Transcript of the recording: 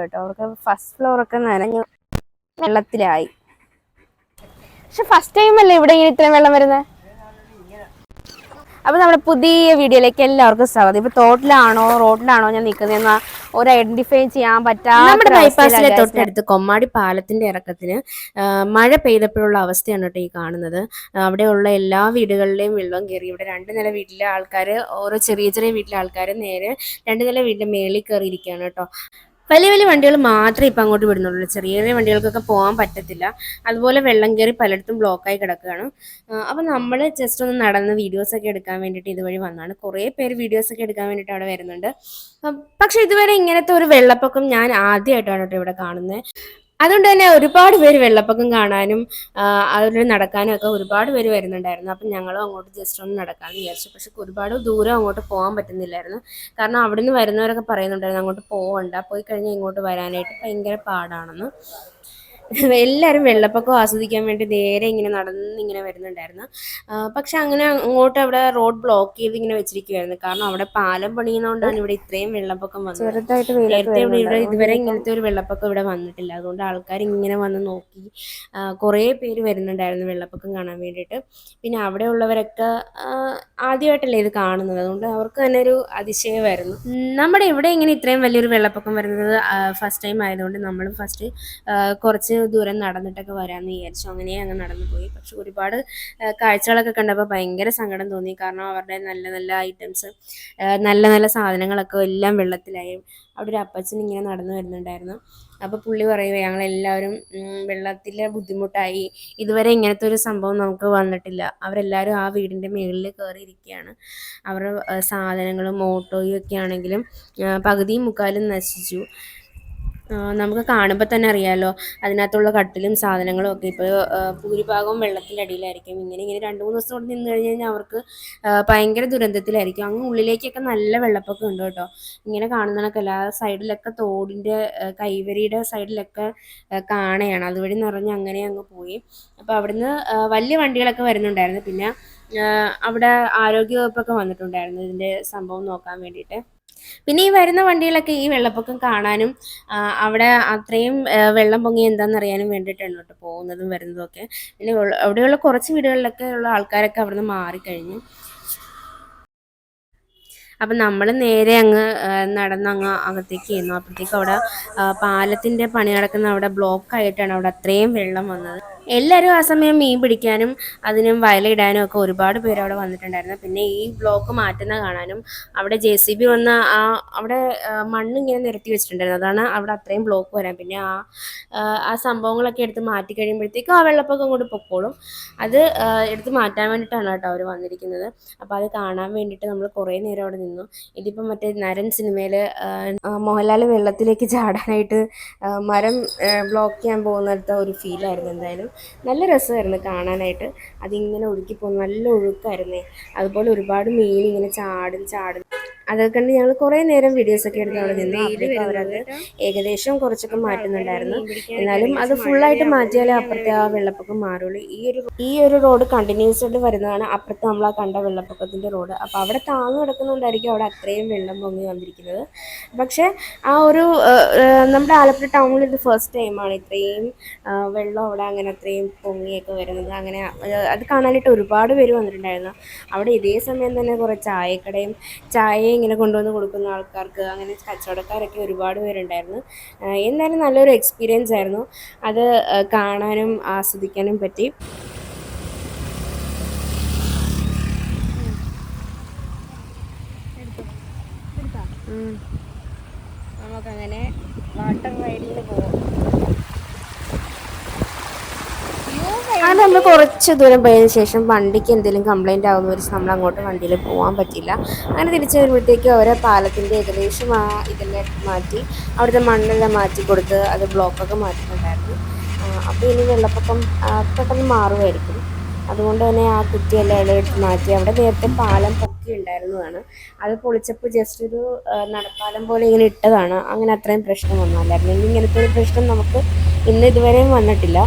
കേട്ടോ. അവർക്ക് first floor ഒക്കെ നനഞ്ഞു വെള്ളത്തിലായി. പക്ഷെ ഫസ്റ്റ് ടൈം അല്ലേ ഇവിടെ ഇങ്ങനെ ഇത്രയും വെള്ളം വരുന്നത് അപ്പൊ നമ്മുടെ പുതിയ വീഡിയോയിലേക്ക് എല്ലാവർക്കും സ്വാഗതം. ഇപ്പൊ തോട്ടിലാണോ റോഡിലാണോ ഞാൻ നിൽക്കുന്നതെന്ന് ഒരു ഐഡന്റിഫൈ ചെയ്യാൻ പറ്റാത്ത നമ്മുടെ ബൈപ്പാസിലെ തൊട്ടടുത്ത് കൊമ്മാടി പാലത്തിന്റെ ഇറക്കത്തിന് മഴ പെയ്തപ്പോഴുള്ള അവസ്ഥയാണ് കേട്ടോ ഈ കാണുന്നത്. അവിടെയുള്ള എല്ലാ വീടുകളിലെയും വെള്ളം കയറി ഇവിടെ രണ്ട് നില വീട്ടിലെ ആൾക്കാർ ഓരോ ചെറിയ ചെറിയ വീട്ടിലെ ആൾക്കാർ നേരെ രണ്ട് നില വീടിന്റെ മേളിൽ കയറിയിരിക്കുകയാണ് കേട്ടോ. വലിയ വലിയ വണ്ടികൾ മാത്രമേ ഇപ്പം അങ്ങോട്ട് വിടുന്നുള്ളൂ. ചെറിയ ചെറിയ വണ്ടികൾക്കൊക്കെ പോകാൻ പറ്റത്തില്ല. അതുപോലെ വെള്ളം കയറി പലയിടത്തും ബ്ലോക്കായി കിടക്കുകയാണ്. അപ്പം നമ്മൾ ജസ്റ്റ് ഒന്ന് നടന്ന് വീഡിയോസൊക്കെ എടുക്കാൻ വേണ്ടിയിട്ട് ഇതുവഴി വന്നതാണ് കുറേ പേര് വീഡിയോസൊക്കെ എടുക്കാൻ വേണ്ടിയിട്ട് അവിടെ വരുന്നുണ്ട്. പക്ഷേ ഇതുവരെ ഇങ്ങനത്തെ ഒരു വെള്ളപ്പൊക്കം ഞാൻ ആദ്യമായിട്ടാണ് കേട്ടോ ഇവിടെ കാണുന്നത്. അതുകൊണ്ട് തന്നെ ഒരുപാട് പേര് വെള്ളപ്പൊക്കം കാണാനും അതിൽ നടക്കാനും ഒക്കെ ഒരുപാട് പേര് വരുന്നുണ്ടായിരുന്നു. അപ്പം ഞങ്ങളും അങ്ങോട്ട് ജസ്റ്റ് ഒന്ന് നടക്കാമെന്ന് വിചാരിച്ചു. പക്ഷെ ഒരുപാട് ദൂരം അങ്ങോട്ട് പോകാൻ പറ്റുന്നില്ലായിരുന്നു. കാരണം അവിടെ നിന്ന് വരുന്നവരൊക്കെ പറയുന്നുണ്ടായിരുന്നു അങ്ങോട്ട് പോകണ്ട പോയി കഴിഞ്ഞാൽ ഇങ്ങോട്ട് വരാനായിട്ട് ഭയങ്കര പാടാണെന്ന്. എല്ലാവരും വെള്ളപ്പൊക്കം ആസ്വദിക്കാൻ വേണ്ടി നേരെ ഇങ്ങനെ നടന്ന് ഇങ്ങനെ വരുന്നുണ്ടായിരുന്നു. പക്ഷെ അങ്ങനെ അങ്ങോട്ട് അവിടെ റോഡ് ബ്ലോക്ക് ചെയ്ത് ഇങ്ങനെ വെച്ചിരിക്കുവായിരുന്നു. കാരണം അവിടെ പാലം പണിയുന്നതുകൊണ്ടാണ് ഇവിടെ ഇത്രയും വെള്ളപ്പൊക്കം വന്നത്. നേരത്തെ ഇവിടെ. ഇതുവരെ ഇങ്ങനത്തെ ഒരു വെള്ളപ്പൊക്കം ഇവിടെ വന്നിട്ടില്ല. അതുകൊണ്ട് ആൾക്കാർ ഇങ്ങനെ വന്ന് നോക്കി കുറേ പേര് വരുന്നുണ്ടായിരുന്നു വെള്ളപ്പൊക്കം കാണാൻ വേണ്ടിയിട്ട്. പിന്നെ അവിടെ ഉള്ളവരൊക്കെ ആദ്യമായിട്ടല്ലേ ഇത് കാണുന്നത്? അതുകൊണ്ട് അവർക്ക് തന്നെ ഒരു അതിശയമായിരുന്നു. നമ്മുടെ ഇവിടെ ഇങ്ങനെ ഇത്രയും വലിയൊരു വെള്ളപ്പൊക്കം വരുന്നത് ഫസ്റ്റ് ടൈം ആയതുകൊണ്ട് നമ്മളും ഫസ്റ്റ് കുറച്ച് ദൂരം നടന്നിട്ടൊക്കെ വരാമെന്ന് വിചാരിച്ചു. അങ്ങനെ അങ്ങ് നടന്നു പോയി. പക്ഷെ ഒരുപാട് കാഴ്ചകളൊക്കെ കണ്ടപ്പോൾ ഭയങ്കര സങ്കടം തോന്നി. കാരണം അവരുടെ നല്ല നല്ല ഐറ്റംസ് നല്ല നല്ല സാധനങ്ങളൊക്കെ എല്ലാം വെള്ളത്തിലായി. അവിടെ ഒരു അപ്പച്ചൻ ഇങ്ങനെ നടന്നു വരുന്നുണ്ടായിരുന്നു. അപ്പോൾ പുള്ളി പറയുക ഞങ്ങളെല്ലാവരും വെള്ളത്തിലെ ബുദ്ധിമുട്ടായി. ഇതുവരെ ഇങ്ങനത്തെ ഒരു സംഭവം നമുക്ക് വന്നിട്ടില്ല. അവരെല്ലാവരും ആ വീടിന്റെ മുകളിൽ കയറിയിരിക്കുകയാണ് അവരുടെ സാധനങ്ങളും ഓട്ടോയും ഒക്കെ ആണെങ്കിലും പകുതിയും മുക്കാലും നശിച്ചു. നമുക്ക് കാണുമ്പോൾ തന്നെ അറിയാമല്ലോ അതിനകത്തുള്ള കട്ടിലും സാധനങ്ങളും ഒക്കെ ഇപ്പോൾ ഭൂരിഭാഗവും വെള്ളത്തിന്റെ അടിയിലായിരിക്കും. ഇങ്ങനെ ഇങ്ങനെ രണ്ട് മൂന്ന് ദിവസം കൊണ്ട് നിന്ന് കഴിഞ്ഞ് കഴിഞ്ഞാൽ അവർക്ക് ഭയങ്കര ദുരന്തത്തിലായിരിക്കും. അങ്ങ് ഉള്ളിലേക്കൊക്കെ നല്ല വെള്ളപ്പൊക്കം ഉണ്ട് കേട്ടോ. ഇങ്ങനെ കാണുന്നതൊക്കെ അല്ല. ആ സൈഡിലൊക്കെ തോടിന്റെ കൈവരിയുടെ സൈഡിലൊക്കെ കാണയാണ്. അതുവഴി നിറഞ്ഞ് അങ്ങനെ അങ്ങ് പോയി. അപ്പോൾ അവിടുന്ന് വലിയ വണ്ടികളൊക്കെ വരുന്നുണ്ടായിരുന്നു. പിന്നെ അവിടെ ആരോഗ്യവകുപ്പൊക്കെ വന്നിട്ടുണ്ടായിരുന്നു ഇതിന്റെ സംഭവം നോക്കാൻ വേണ്ടിയിട്ട്. പിന്നെ ഈ വരുന്ന വണ്ടികളൊക്കെ ഈ വെള്ളപ്പൊക്കം കാണാനും അവിടെ അത്രയും വെള്ളം പൊങ്ങി എന്താണെന്ന് അറിയാനും വേണ്ടിയിട്ടാണ് കേട്ടോ പോകുന്നതും വരുന്നതും ഒക്കെ പിന്നെ അവിടെയുള്ള കുറച്ച് വീടുകളിലൊക്കെ ഉള്ള ആൾക്കാരൊക്കെ അവിടുന്ന് മാറിക്കഴിഞ്ഞു. അപ്പം നമ്മൾ നേരെ അങ്ങ് നടന്ന് അങ്ങ് അകത്തേക്ക് ചെയ്യുന്നു അപ്പോഴത്തേക്ക് അവിടെ പാലത്തിന്റെ പണി നടക്കുന്ന അവിടെ ബ്ലോക്ക് ആയിട്ടാണ് അവിടെ അത്രയും വെള്ളം വന്നത്. എല്ലാവരും ആ സമയം മീൻ പിടിക്കാനും അതിനും വയലിടാനും ഒക്കെ ഒരുപാട് പേര് അവിടെ വന്നിട്ടുണ്ടായിരുന്നു. പിന്നെ ഈ ബ്ലോക്ക് മാറ്റുന്ന കാണാനും അവിടെ ജെ സി ബി വന്ന ആ അവിടെ മണ്ണ് ഇങ്ങനെ നിരത്തി വെച്ചിട്ടുണ്ടായിരുന്നു. അതാണ് അവിടെ അത്രയും ബ്ലോക്ക് വരാൻ. പിന്നെ ആ ആ, സംഭവങ്ങളൊക്കെ എടുത്ത് മാറ്റി കഴിയുമ്പോഴത്തേക്കും ആ വെള്ളപ്പൊക്കം കൊണ്ട് പൊക്കോളും. അത് എടുത്ത് മാറ്റാൻ വേണ്ടിയിട്ടാണ് കേട്ടോ അവർ വന്നിരിക്കുന്നത്. അപ്പോൾ അത് കാണാൻ വേണ്ടിയിട്ട് നമ്മൾ കുറേ നേരം അവിടെ നിന്നു. ഇതിപ്പം മറ്റേ നരൻ സിനിമയിൽ മോഹൻലാൽ വെള്ളത്തിലേക്ക് ചാടാനായിട്ട് മരം ബ്ലോക്ക് ചെയ്യാൻ പോകുന്നിടത്ത ഒരു ഫീലായിരുന്നു എന്തായാലും. നല്ല രസമായിരുന്നു കാണാനായിട്ട്. അതിങ്ങനെ ഒഴുക്കി പോകുന്നു നല്ല ഒഴുക്കായിരുന്നേ. അതുപോലെ ഒരുപാട് മീൻ ഇങ്ങനെ ചാടും ചാടും. അതൊക്കെ കണ്ട് ഞങ്ങൾ കുറേ നേരം വീഡിയോസൊക്കെ എടുത്ത് അവിടെ നിന്ന് അപ്പോഴേക്കും അവരത് ഏകദേശം കുറച്ചൊക്കെ മാറ്റുന്നുണ്ടായിരുന്നു. എന്നാലും അത് ഫുള്ളായിട്ട് മാറ്റിയാലേ അപ്പുറത്തെ ആ വെള്ളപ്പൊക്കം മാറുള്ളൂ. ഈ ഒരു ഈ ഒരു റോഡ് കണ്ടിന്യൂസ് ആയിട്ട് വരുന്നതാണ് അപ്പുറത്ത് നമ്മൾ ആ കണ്ട വെള്ളപ്പൊക്കത്തിന്റെ റോഡ് അപ്പോൾ അവിടെ താഴ്ന്നു കിടക്കുന്നുണ്ടായിരിക്കും അവിടെ അത്രയും വെള്ളം പൊങ്ങി വന്നിരിക്കുന്നത്. പക്ഷേ ആ ഒരു നമ്മുടെ ആലപ്പുഴ ടൗണിൽ ഇത് ഫസ്റ്റ് ടൈമാണ് ഇത്രയും വെള്ളം അവിടെ അങ്ങനെ അത്രയും പൊങ്ങിയൊക്കെ വരുന്നത്. അങ്ങനെ അത് കാണാനായിട്ട് ഒരുപാട് പേര് വന്നിട്ടുണ്ടായിരുന്നു. അവിടെ ഇതേ സമയം തന്നെ കുറേ ചായക്കടയും ചായ ഇങ്ങനെ കൊണ്ടുവന്ന് കൊടുക്കുന്ന ആൾക്കാർക്ക് അങ്ങനെ കച്ചവടക്കാരൊക്കെ ഒരുപാട് പേരുണ്ടായിരുന്നു. എന്തായാലും നല്ലൊരു എക്സ്പീരിയൻസ് ആയിരുന്നു. അത് കാണാനും ആസ്വദിക്കാനും പറ്റി. നമുക്കങ്ങനെ വാട്ടർ റൈഡിൽ പോവാം. അത് നമ്മൾ കുറച്ച് ദൂരം പോയതിന് ശേഷം വണ്ടിക്ക് എന്തെങ്കിലും കംപ്ലൈന്റ് ആകുന്ന ഒരു നമ്മൾ അങ്ങോട്ട് വണ്ടിയിൽ പോകാൻ പറ്റില്ല. അങ്ങനെ തിരിച്ചു വരുമ്പോഴത്തേക്കും ഓരോ പാലത്തിന്റെ ഏകദേശം ആ ഇതെല്ലാം മാറ്റി അവിടുത്തെ മണ്ണെല്ലാം മാറ്റി കൊടുത്ത് അത് ബ്ലോക്കൊക്കെ മാറ്റിയിട്ടുണ്ടായിരുന്നു. അപ്പോൾ ഇനി വെള്ളപ്പൊക്കം പെട്ടെന്ന് മാറുമായിരിക്കും. അതുകൊണ്ട് തന്നെ ആ കുറ്റിയെല്ലാം എല്ലാം എടുത്ത് മാറ്റി അവിടെ നേരത്തെ പാലം പൊക്കി ഉണ്ടായിരുന്നതാണ് അത് പൊളിച്ചപ്പോൾ ജസ്റ്റ് ഒരു നടപ്പാലം പോലെ ഇങ്ങനെ ഇട്ടതാണ്. അങ്ങനെ അത്രയും പ്രശ്നം വന്നല്ലായിരുന്നു ഇനി ഇങ്ങനത്തെ ഒരു പ്രശ്നം നമുക്ക് ഇന്ന് ഇതുവരെയും വന്നിട്ടില്ല.